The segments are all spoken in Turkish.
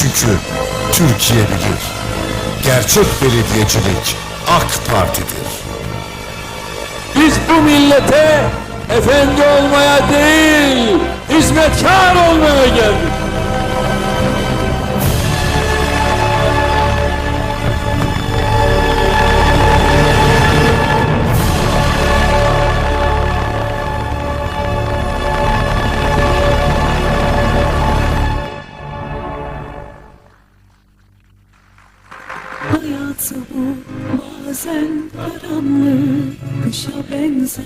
Çünkü Türkiye bilir. Gerçek belediyecilik AK Parti'dir. Biz bu millete efendi olmaya değil, hizmetkar olmaya geldik. Hayatı bu bazen karanlık kışa benzer.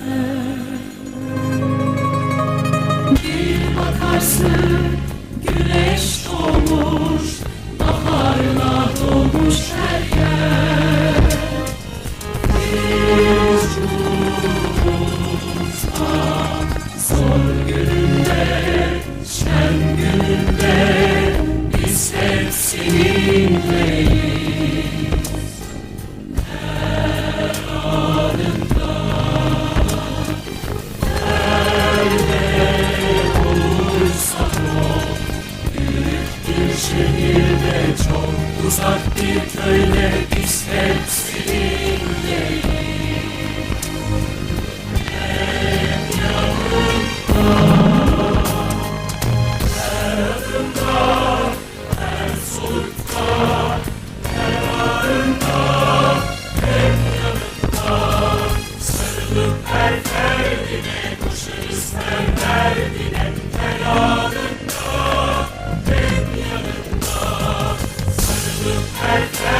Bir bakarsın şehirde çok uzak bir köyde Super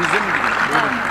Ben sizin aranıza mı gireyim? Buyurun. Evet.